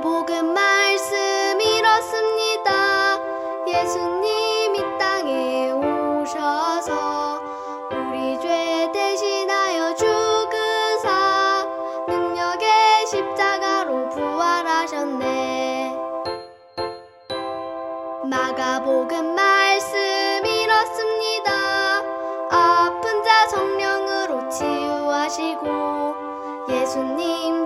복음 말씀 이렇습니다. 예수님 이 땅에 오셔서 우리 죄 대신하여 죽으사 능력의 십자가로 부활하셨네. 마가복음 말씀 이렇습니다. 아픈 자 성령으로 치유하시고 예수님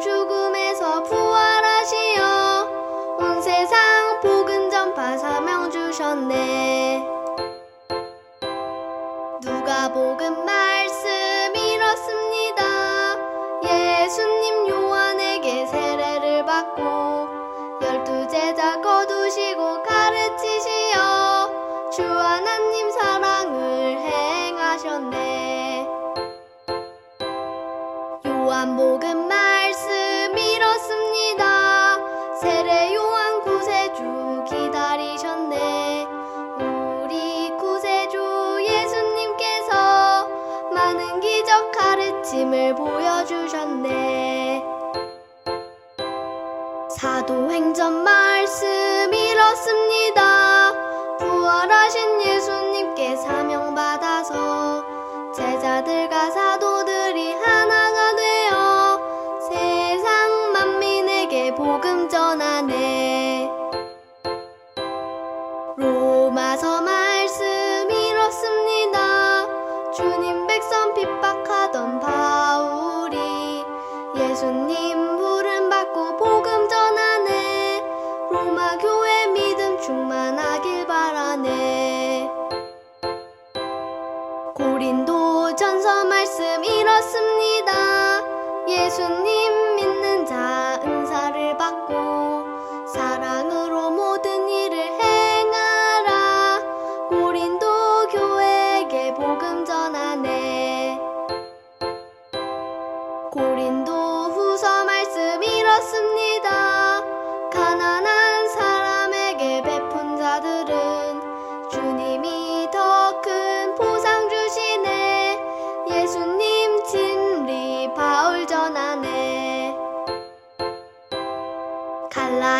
누가복음 말씀 이렇습니다. 예수님 요한에게 세례를 받고 열두 제자 거두시고 가르치시어 주 하나님 사랑을 행하셨네. 요한복음 말 가르침을 보여주셨네. 사도행전 말씀 이렇습니다. 부활하신 예수님께 사명받아서 제자들과 사도들이 하나가 되어 세상 만민에게 복음 전하네. 로마서 말씀 이렇습니다. 주님 백성 핍박하 로마 교회 믿음 충만하길 바라네. 고린도 전서 말씀 이렇습니다. 예수님 믿는 자 은사를 받고 사랑으로 모든 일을 행하라. 고린도 교회에게 복음 전하네. 고린도 후서 말씀 이렇습니다. 가난한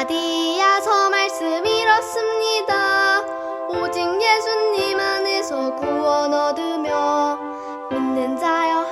갈라디아서 말씀 이렇습니다. 오직 예수님 안에서 구원 얻으며 믿는 자여